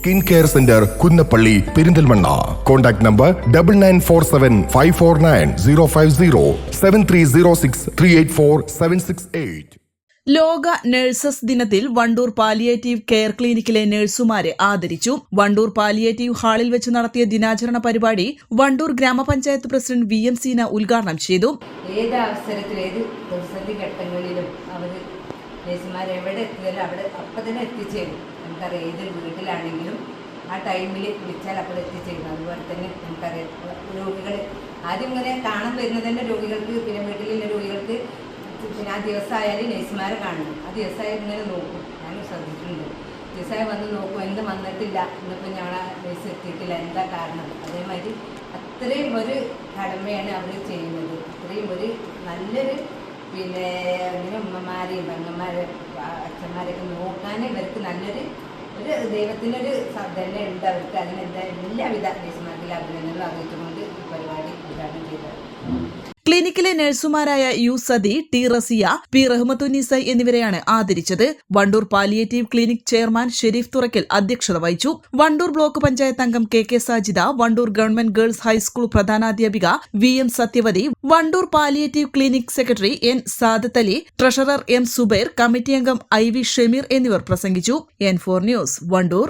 Skin care centre Kunnappally Perinthalmanna. Contact number double nine four seven five four nine zero five zero seven three zero six three eight four seven six eight ലോക nurses ദിനത്തിൽ Wandoor palliative care ക്ലിനിക്കിലെ നഴ്സുമാരെ ആദരിച്ചു. Wandoor palliative ഹാളിൽ വെച്ച് നടത്തിയ ദിനാചരണ പരിപാടി വണ്ടൂർ ഗ്രാമപഞ്ചായത്ത് പ്രസിഡന്റ് വി എം സീന ഉദ്ഘാടനം ചെയ്തു. ഏത് അവസരത്തിലും ഏത് പ്രതിസന്ധി ഘട്ടങ്ങളിലും അവർ നേഴ്സുമാർ എവിടെ എത്തിയാലും അവിടെ അപ്പം തന്നെ എത്തിച്ചേരും. നമുക്കറിയാം ഏതൊരു വീട്ടിലാണെങ്കിലും ആ ടൈമിൽ വിളിച്ചാൽ അപ്പോൾ എത്തിച്ചേരും. അതുപോലെ തന്നെ നമുക്കറിയാം രോഗികൾ ആദ്യം ഇങ്ങനെ കാണാൻ വരുന്നത് തന്നെ രോഗികൾക്ക് പിന്നെ വീട്ടിലുള്ള രോഗികൾക്ക് പിന്നെ ആ ദിവസമായാലും നേഴ്സുമാരെ കാണും ആ ദിവസമായി ഇങ്ങനെ നോക്കും. ഞാൻ ശ്രദ്ധിച്ചിട്ടുണ്ട്. ദിവസമായി വന്ന് നോക്കും എന്ത് വന്നിട്ടില്ല ഇന്നിപ്പോൾ ഞങ്ങൾ നേഴ്സ് എത്തിയിട്ടില്ല എന്താ കാരണം? അതേമാതിരി അത്രയും ഒരു കടമയാണ് അവർ ചെയ്യുന്നത്. അത്രയും ഒരു നല്ലൊരു പിന്നെ ഉമ്മമാരെയും പെങ്ങന്മാരെ അച്ഛന്മാരെയൊക്കെ നോക്കാൻ ഇവർക്ക് നല്ലൊരു ഒരു ദൈവത്തിനൊരു തന്നെ ഉണ്ട്. അവർക്ക് അതിനെന്താ എല്ലാവിധ ദേശമാർക്കിലെ അഭിനന്ദനങ്ങളും അറിയിച്ചുകൊണ്ട് ഈ പരിപാടി ഉദ്ഘാടനം ചെയ്തത് ക്ലിനിക്കിലെ നഴ്സുമാരായ U Sathi T Rasiya P Rahmathunisa എന്നിവരെയാണ് ആദരിച്ചത്. Wandoor palliative clinic chairman Sharif Thurakkal അധ്യക്ഷത വഹിച്ചു. വണ്ടൂർ ബ്ലോക്ക് പഞ്ചായത്ത് അംഗം K K Sajida Wandoor government girls high school പ്രധാനാധ്യാപിക V M Sathyavathi Wandoor palliative clinic secretary N Sadath Ali treasurer M Zubair committee അംഗം I V Shameer എന്നിവർ പ്രസംഗിച്ചു. N four news Wandoor.